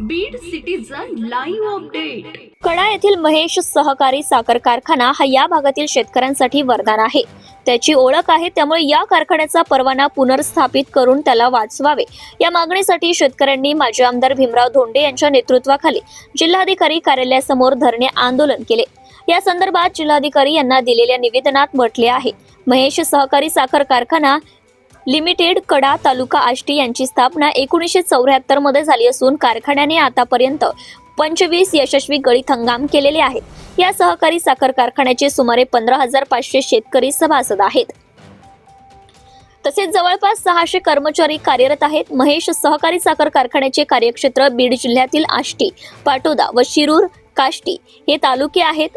Beed citizen live update Kada येथील महेश सहकारी साखर कारखाना हा या भागातील शेतकऱ्यांसाठी वरदान आहे. त्याची ओळख आहे त्यामुळे या कारखान्याचा परवाना पुनर्स्थापित करून त्याला वाचवावे. या मागणीसाठी शेतकऱ्यांनी माजी आमदार भीमराव धोंडे यांच्या नेतृत्वाखाली जिल्हाधिकारी कार्यालयासमोर धरणे आंदोलन केले. या संदर्भात जिल्हाधिकारी यांना दिलेल्या निवेदनात म्हटले आहे महेश सहकारी साखर कारखाना लिमिटेड कडा तालुका आष्टी यांची स्थापना एकोणीसशे चौऱ्याहत्तरमध्ये झाली असून कारखान्याने आतापर्यंत पंचवीस यशस्वी गळीत हंगाम केलेले आहेत. या सहकारी साखर कारखान्याचे सुमारे पंधरा हजार पाचशे शेतकरी सभासद आहेत. तसेच जवळपास सहाशे कर्मचारी कार्यरत आहेत. महेश सहकारी साखर कारखान्याचे कार्यक्षेत्र बीड जिल्ह्यातील आष्टी पाटोदा व शिरूर काष्टी हे तालुके आहेत.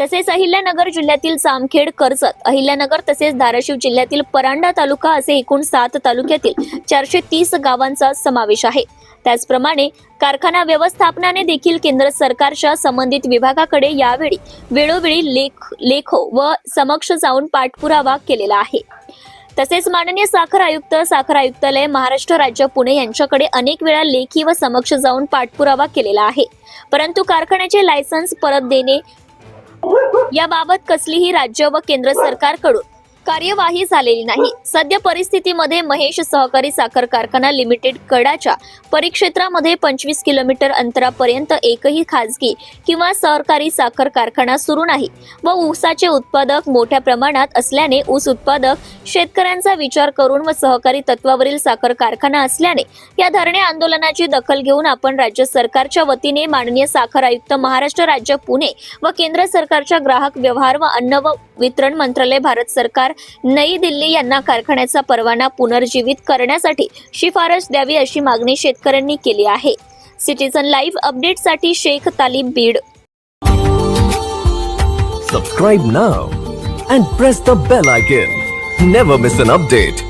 तसेच अहिल्यानगर जिल्ह्यातील जामखेड कर्जत अहिल्यानगर तसेच धाराशिव जिल्ह्यातील परांडा तालुका असे एकूण सात तालुक्यातील चारशे तीस गावांचा समावेश आहे. त्याचप्रमाणे कारखाना व्यवस्थापनाने देखील केंद्र सरकारच्या संबंधित विभागाकडे यावेळी वेळोवेळी लेख लेखो व समक्ष जाऊन पाठपुरावा केलेला आहे. तसेच माननीय साखर आयुक्त साखर आयुक्तालय महाराष्ट्र राज्य पुणे यांच्याकडे अनेक वेळा लेखी व समक्ष जाऊन पाठपुरावा केलेला आहे. परंतु कारखान्याचे लायसन्स परत देणे याबाबत कसलीही राज्य व केंद्र सरकारकडून कार्यवाही झालेली नाही. सद्य परिस्थितीमध्ये महेश सहकारी साखर कारखाना लिमिटेड कडाच्या परिक्षेत्रामध्ये पंचवीस किलोमीटर अंतरापर्यंत एकही खाजगी किंवा सहकारी साखर कारखाना सुरू नाही व ऊसाचे उत्पादक मोठ्या प्रमाणात असल्याने ऊस उत्पादक शेतकऱ्यांचा विचार करून व सहकारी तत्वावरील साखर कारखाना असल्याने या धरणे आंदोलनाची दखल घेऊन आपण राज्य सरकारच्या वतीने माननीय साखर आयुक्त महाराष्ट्र राज्य पुणे व केंद्र सरकारच्या ग्राहक व्यवहार व अन्न व वितरण मंत्रालय भारत सरकार नई दिल्ली यांना कारखान्याचा परवाना पुनर्जीवित करण्यासाठी शिफारस द्यावी अशी मागणी शेतकऱ्यांनी केली आहे. सिटीजन लाईव्ह अपडेटसाठी Shaikh Talim Beed. Subscribe now and press the bell icon never miss an update